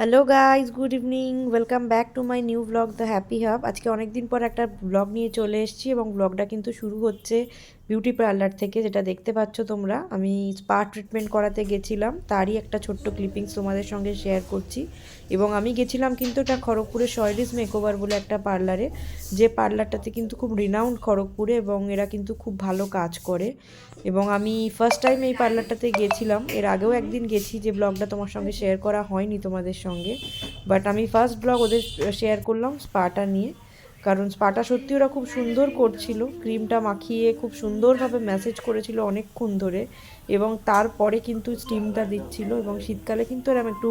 Hello guys good evening welcome back to my new blog the happy hub আজকে অনেক দিন পর একটা ব্লগ নিয়ে চলে এসেছি এবং ব্লগটা কিন্তু শুরু হচ্ছে বিউটি পার্লার থেকে, যেটা দেখতে পাচ্ছ তোমরা। আমি স্পা ট্রিটমেন্ট করাতে গেছিলাম। তারই একটা ছোট্ট ক্লিপিংস তোমাদের সঙ্গে শেয়ার করছি। এবং আমি গেছিলাম কিন্তু এটা খড়গপুরের শয়রিস মেকওভার বলে একটা পার্লারে যে পার্লারটাতে কিন্তু খুব রিনাউন্ড খড়গপুরে এবং এরা কিন্তু খুব ভালো কাজ করে। এবং আমি ফার্স্ট টাইম এই পার্লারটাতে গেছিলাম। এর আগেও একদিন গেছি যে ব্লগটা তোমার সঙ্গে শেয়ার করা হয়নি তোমাদের সঙ্গে। বাট আমি ফার্স্ট ব্লগ ওদের শেয়ার করলাম স্পাটা নিয়ে। কারণ স্পাটা সত্যি ওরা খুব সুন্দর করছিল। ক্রিমটা মাখিয়ে খুব সুন্দরভাবে ম্যাসেজ করেছিল অনেকক্ষণ ধরে। এবং তারপরে কিন্তু স্টিমটা দিচ্ছিল। এবং শীতকালে কিন্তু এরকম একটু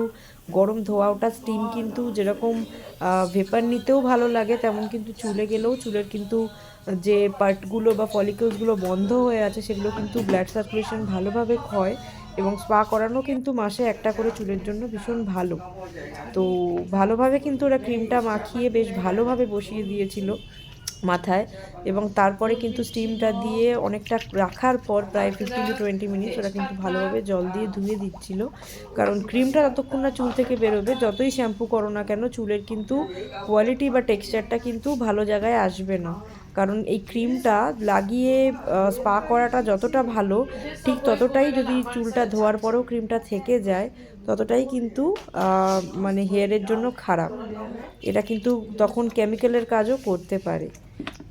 গরম ধোয়া ওটা স্টিম কিন্তু যেরকম ভেপার নিতেও ভালো লাগে, তেমন কিন্তু চুলে গেলেও চুলের কিন্তু যে পার্টগুলো বা ফলিকলসগুলো বন্ধ হয়ে আছে, সেগুলো কিন্তু ব্লাড সার্কুলেশন ভালোভাবে ক্ষয়। এবং স্পা করানো কিন্তু মাসে একটা করে চুলের জন্য ভীষণ ভালো। তো ভালোভাবে কিন্তু ওরা ক্রিমটা মাখিয়ে বেশ ভালোভাবে বসিয়ে দিয়েছিল মাথায় এবং তারপরে কিন্তু স্টিমটা দিয়ে অনেকটা রাখার পর প্রায় ফিফটিন টু টোয়েন্টি মিনিটস ওরা কিন্তু ভালোভাবে জল দিয়ে ধুয়ে দিচ্ছিল। কারণ ক্রিমটা ততক্ষণ না চুল থেকে বেরোবে, যতই শ্যাম্পু করো না কেন, চুলের কিন্তু কোয়ালিটি বা টেক্সচারটা কিন্তু ভালো জায়গায় আসবে না। কারণ এই ক্রিমটা লাগিয়ে স্পা করাটা যতটা ভালো ঠিক ততটাই যদি চুলটা ধোয়ার পরেও ক্রিমটা থেকে যায় ততটাই কিন্তু মানে হেয়ারের জন্য খারাপ। এটা কিন্তু তখন কেমিক্যালের কাজও করতে পারে।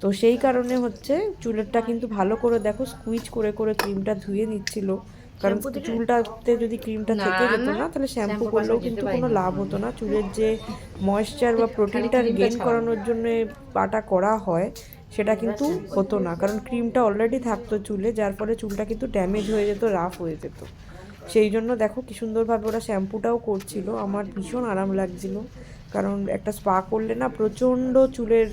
তো সেই কারণে হচ্ছে চুলেরটা কিন্তু ভালো করে দেখো স্কুইচ করে করে ক্রিমটা ধুয়ে নিচ্ছিল। কারণ চুলটাতে যদি ক্রিমটা থেকে যেত না তাহলে শ্যাম্পু করলেও কিন্তু কোনো লাভ হতো না। চুলের যে ময়েশ্চার বা প্রোটিনটা গেইন করানোর জন্য পাটা করা হয়। সেটা কিন্তু হতো না। কারণ ক্রিমটা অলরেডি থাকতো চুলে, যার ফলে চুলটা কিন্তু ড্যামেজ হয়ে যেত রাফ হয়ে যেত। সেই জন্য দেখো কি সুন্দরভাবে ওরা শ্যাম্পুটাও করছিল। আমার ভীষণ আরাম লাগছিল। কারণ একটা স্পা করলে না প্রচণ্ড চুলের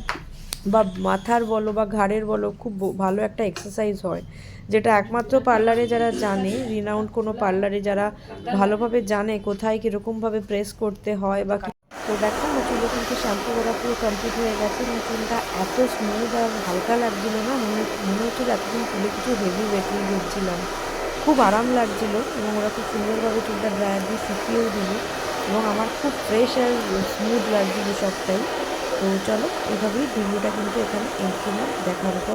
বা মাথার বলো বা ঘাড়ের বলো খুব ভালো একটা এক্সারসাইজ হয়। যেটা একমাত্র পার্লারে যারা জানে রিনাউন্ড কোনো পার্লারে যারা ভালোভাবে জানে কোথায় কীরকমভাবে প্রেস করতে হয় বা তো দেখো আমার চুলে কিন্তু শ্যাম্পু করা পুরো কমপ্লিট হয়ে গেছে। এবং চুলটা এত স্মুথ আর হালকা লাগছিল না, মনে মনে হচ্ছিল এতদিন চুলে কিছু হেভি ওয়েটিং দিচ্ছিলাম খুব আরাম লাগছিল এবং ওরা খুব সুন্দরভাবে চুলটা ড্রায়ার দিয়ে শুকিয়েও দিল এবং আমার খুব ফ্রেশ আর স্মুথ লাগছিল সবটাই। তো চলো, এভাবেই ভিডিওটা কিন্তু এখানে এন্ড করলাম। দেখার পর